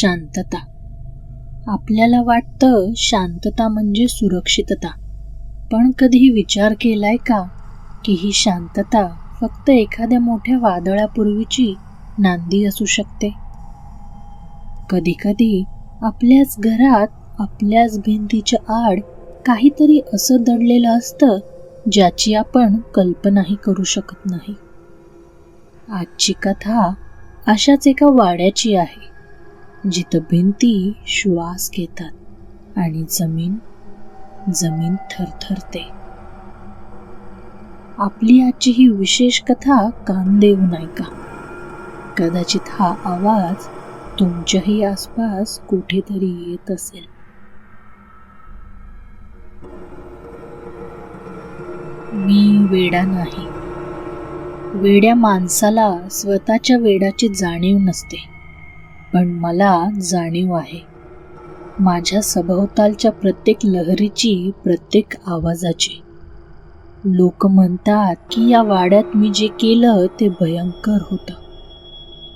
शांतता. आपल्याला वाटतं शांतता म्हणजे सुरक्षितता. पण कधी विचार केलाय का की ही शांतता फक्त एखाद्या मोठ्या वादळापूर्वीची नांदी असू शकते? कधी कधी आपल्याच घरात आपल्याच भिंतीच्या आड काहीतरी असं दडलेलं असतं ज्याची आपण कल्पनाही करू शकत नाही. आजची कथा अशाच एका वाड्याची आहे. जिथं भिंती श्वास घेतात आणि जमीन जमीन थरथरते. आपली आजची ही विशेष कथा कान देऊन ऐका का कदाचित हा आवाज तुमच्याही आसपास कुठेतरी येत असेल. मी वेडा नाही. वेड्या माणसाला स्वतःच्या वेडाची जाणीव नसते. पण मला जाणीव आहे. माझ्या सभोवतालच्या प्रत्येक लहरीची प्रत्येक आवाजाची. लोक म्हणतात की या वाड्यात मी जे केलं ते भयंकर होतं.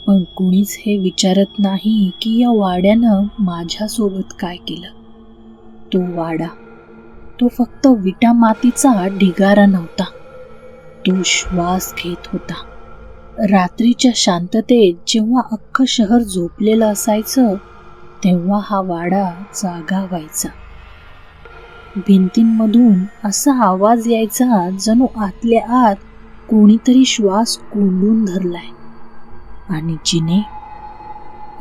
पण कुणीच हे विचारत नाही की या वाड्यानं माझ्यासोबत काय केलं. तो वाडा तो फक्त विटा मातीचा ढिगारा नव्हता. तो श्वास घेत होता. रात्रीच्या शांततेत जेव्हा अख्खं शहर झोपलेलं असायचं तेव्हा हा वाडा जागा व्हायचा. भिंतींमधून असा आवाज यायचा जणू आतल्या आत कोणीतरी श्वास कोंडून धरलाय. आणि जिने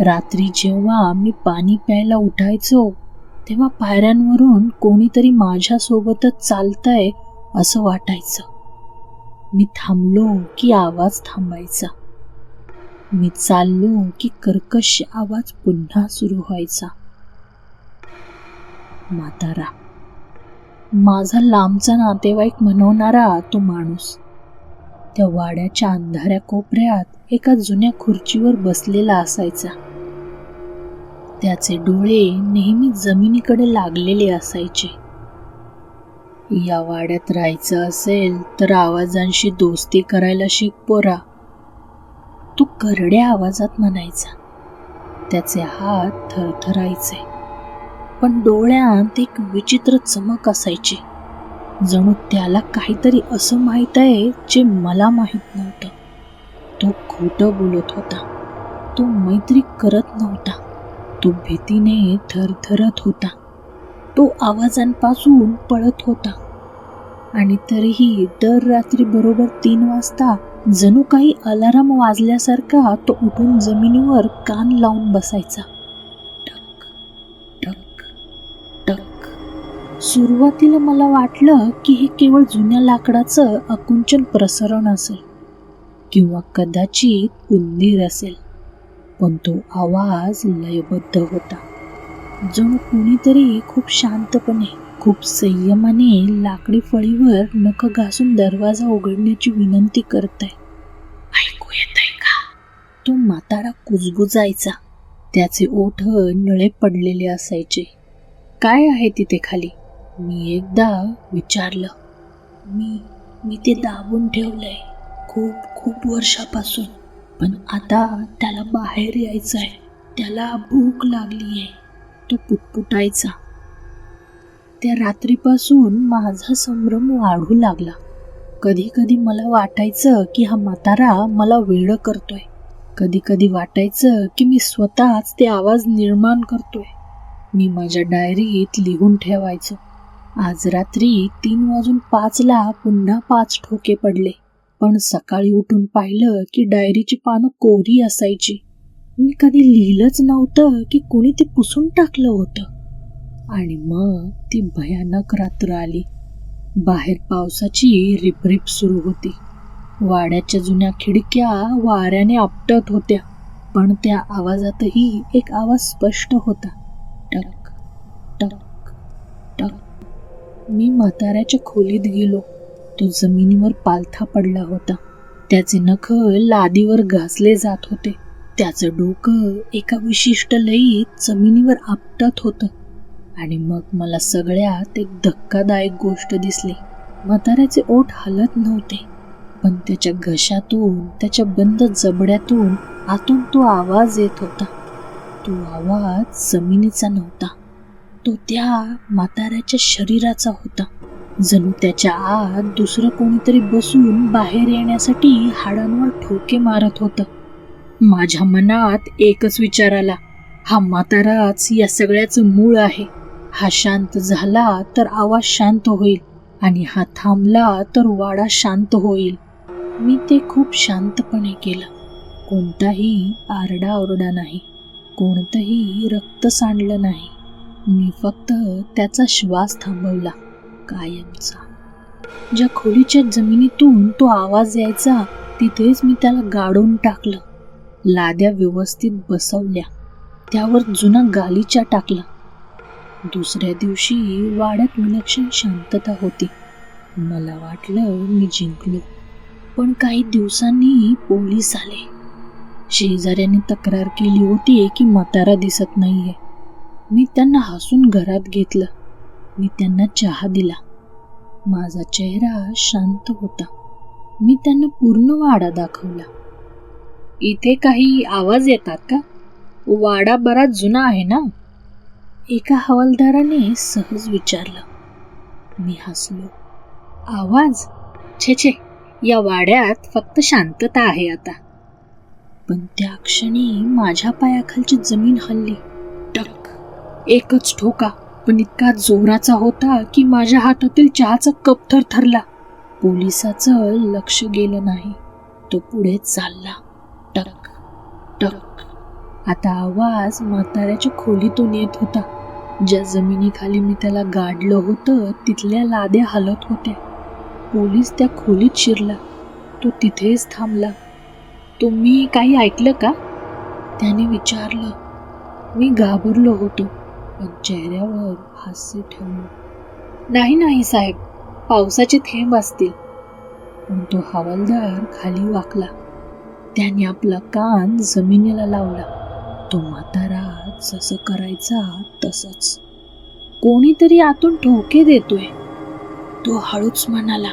रात्री जेव्हा मी पाणी प्यायला उठायचो तेव्हा पायऱ्यांवरून कोणीतरी माझ्यासोबतच चालतंय असं वाटायचं. मी थांबलो की आवाज थांबायचा. मी चाललो की कर्कश आवाज पुन्हा सुरू व्हायचा. म्हातारा माझा लांबचा नातेवाईक म्हणवणारा तो माणूस त्या वाड्याच्या अंधाऱ्या कोपऱ्यात एका जुन्या खुर्चीवर बसलेला असायचा. त्याचे डोळे नेहमी जमिनीकडे लागलेले असायचे. या वाड्यात राहायचं असेल तर आवाजांशी दोस्ती करायला शिक पोरा. तो करड्या आवाजात म्हणायचा. त्याचे हात थरथरायचे. पण डोळ्यात एक विचित्र चमक असायची. जणू त्याला काहीतरी असं माहीत आहे जे मला माहीत नव्हतं. तो खोटं बोलत होता. तो मैत्री करत नव्हता. तो भीतीने थरथरत होता. तो आवाजांपासून पळत होता. आणि तरीही दर रात्री बरोबर तीन वाजता जणू काही अलाराम वाजल्यासारखा तो उठून जमिनीवर कान लावून बसायचा. टक टक टक. सुरुवातीला मला वाटलं की हे केवळ जुन्या लाकडाचं अकुंचन प्रसरण असेल किंवा कदाचित उंदीर असेल पण तो आवाज लयबद्ध होता. जणू कुणीतरी खूप शांतपणे खूप संयमाने लाकडी फळीवर नख घासून दरवाजा उघडण्याची विनंती करताय. ऐकू येतंय का? तो म्हातारा कुजबुजायचा. त्याचे ओठ निळे पडलेले असायचे. काय आहे तिथे खाली? मी एकदा विचारलं. मी मी ते दाबून ठेवलंय खूप खूप वर्षापासून. पण आता त्याला बाहेर यायचं आहे त्याला भूक लागली आहे तो पुटपुटायचा. त्या रात्रीपासून माझा संभ्रम वाढू लागला. कधी कधी मला वाटायचं की हा म्हातारा मला वेळ करतोय. कधी कधी वाटायचं की मी स्वतःच ते आवाज निर्माण करतोय. मी माझ्या डायरीत लिहून ठेवायचो. आज रात्री तीन वाजून पाचला पुन्हा पाच ठोके पडले. पण सकाळी उठून पाहिलं की डायरीची पानं कोरी असायची. मी कधी लिहिलंच नव्हतं की कोणी ते पुसून टाकलं होतं. आणि मग ती भयानक रात्र आली. बाहेर पावसाची रिपरिप सुरू होती. वाड्याच्या जुन्या खिडक्या वाऱ्याने आपटत होत्या पण त्या आवाजातही एक आवाज स्पष्ट होता. टक टक टक. मी म्हाताऱ्याच्या खोलीत गेलो. तो जमिनीवर पालथा पडला होता. त्याचे नख लादीवर घासले जात होते. त्याचं डोकं एका विशिष्ट लयीत जमिनीवर आपटत होतं. आणि मग मला सगळ्यात एक धक्कादायक गोष्ट दिसली. म्हाताऱ्याचे ओठ हलत नव्हते पण त्याच्या घशातून त्याच्या बंद जबड्यातून आतून तो आवाज येत होता. तो आवाज जमिनीचा नव्हता. तो त्या म्हाताऱ्याच्या शरीराचा होता. जणू त्याच्या आत दुसरं कोणीतरी बसून बाहेर येण्यासाठी हाडांवर ठोके मारत होतं. माझ्या मनात एकच विचार आला. हा म्हाताराच या सगळ्याचं मूळ आहे. हा शांत झाला तर आवाज शांत होईल आणि हा थांबला तर वाडा शांत होईल. मी ते खूप शांतपणे केलं. कोणताही आरडाओरडा नाही. कोणतंही रक्त सांडलं नाही. मी फक्त त्याचा श्वास थांबवला कायमचा. ज्या खोलीच्या जमिनीतून तो आवाज यायचा तिथेच मी त्याला गाडून टाकलं. लाद्या व्यवस्थित बसवल्या. त्यावर जुना गालीचा टाकला. दुसऱ्या दिवशी वाड्यात विलक्षण शांतता होती. मला वाटलं मी जिंकलो पण काही दिवसांनी पोलीस आले. शेजाऱ्याने तक्रार केली होती की म्हातारा दिसत नाहीये. मी त्यांना हसून घरात घेतलं. मी त्यांना चहा दिला. माझा चेहरा शांत होता. मी त्यांना पूर्ण वाडा दाखवला. इथे काही आवाज येतात का? वाडा बराच जुना आहे ना? एका हवालदाराने सहज विचारलं. मी हसलो. आवाज? छे छे. या वाड्यात फक्त शांतता आहे आता. पण त्या क्षणी माझ्या पायाखालची जमीन हल्ली. टक. एकच ठोका. पण इतका जोराचा होता की माझ्या हातातील चहाचा कप थरथरला. पोलिसाचं लक्ष गेलं नाही. तो पुढे चालला. आता आवाज म्हाताऱ्याच्या खोलीतून येत होता. ज्या जमिनीखाली मी त्याला गाडलं होतं तिथल्या लाद्या हलत होत्या. पोलीस त्या खोलीत शिरला. तो तिथेच थांबला. तुम्ही काही ऐकलं का? त्याने विचारलं. मी घाबरलो होतो. पण चेहऱ्यावर हास्य ठेवलं. नाही नाही साहेब. पावसाचे थेंब असतील. पण तो हवालदार खाली वाकला. त्याने आपला कान जमिनीला लावला. तो म्हातारा जसं करायचा तसंच. कोणीतरी आतून ठोके देतोय. तो हळूच म्हणाला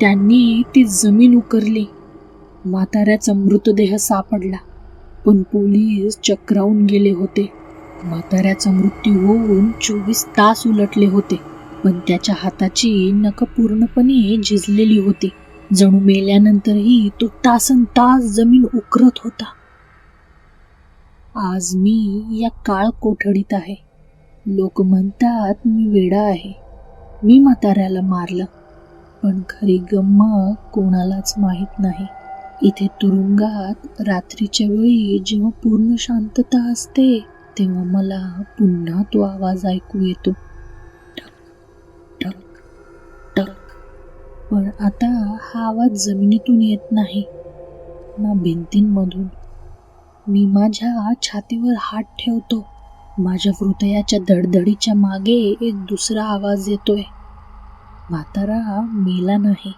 त्यांनी ती जमीन उकरली. म्हाताऱ्याचा मृतदेह सापडला. पण पोलीस चक्रावून गेले होते. म्हाताऱ्याचा मृत्यू होऊन चोवीस तास उलटले होते. पण त्याच्या हाताची नख पूर्णपणे झिजलेली होती. जणू मेल्यानंतरही तो तासन तास जमीन उकरत होता. आज मी या काळ कोठडीत आहे. लोक म्हणतात मी वेडा आहे. मी म्हाताऱ्याला मारलं. पण खरी गंमत कोणालाच माहीत नाही. इथे तुरुंगात रात्रीच्या वेळी जेव्हा पूर्ण शांतता असते तेव्हा मला पुन्हा तो आवाज ऐकू येतो. टक टक टक. पण आता हा आवाज जमिनीतून येत नाही. ना भिंतींमधून मी माझ्या छातीवर हात ठेवतो. माझ्या हृदयाच्या धडधडीच्या मागे एक दुसरा आवाज येतोय. म्हातारा मेला नाही.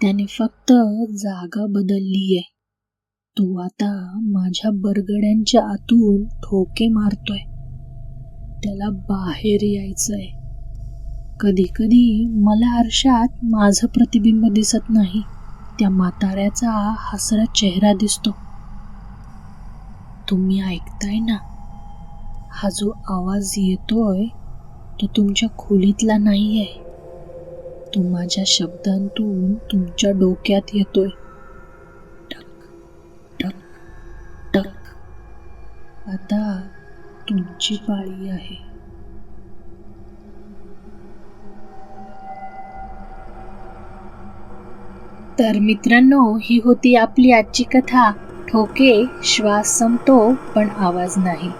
त्याने फक्त जागा बदलली आहे तो आता माझ्या बरगड्यांच्या आतून ठोके मारतोय. त्याला बाहेर यायचंय. कधी कधी मला आरशात माझं प्रतिबिंब दिसत नाही. त्या म्हाताऱ्याचा हसरा चेहरा दिसतो. तुम्ही ऐकताय ना? हा जो आवाज येतोय तो तुमच्या खोलीतला नाही आहे तो माझ्या शब्दांतून तुमच्या डोक्यात येतोय. टक टक टक. आता तुमची पाळी आहे. तर मित्रांनो ही होती आपली आजची कथा. ठोके श्वास संपतो पण आवाज नाही.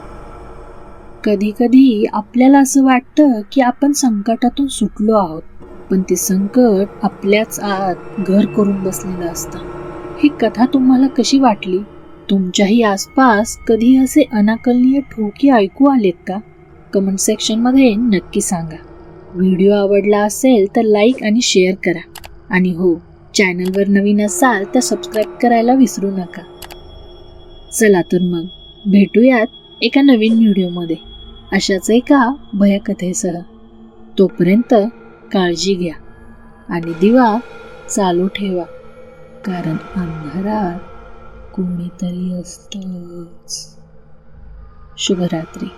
कधी कधी आपल्याला असं वाटतं की आपण संकटातून सुटलो आहोत पण ते संकट आपल्याच आत घर करून बसलेलं असतं. ही कथा तुम्हाला कशी वाटली? तुमच्याही आसपास कधी असे अनाकलनीय ठोके ऐकू आलेत का? कमेंट सेक्शनमध्ये नक्की सांगा. व्हिडिओ आवडला असेल तर लाईक आणि शेअर करा. आणि हो चॅनलवर नवीन असाल तर सबस्क्राईब करायला विसरू नका. चला तर मग भेटूयात एका नवीन व्हिडिओमध्ये. अशाच एका भयकथेसह. तोपर्यंत काळजी घ्या आणि दिवा चालू ठेवा कारण अंधारात कोणीतरी असतच. शुभरात्री.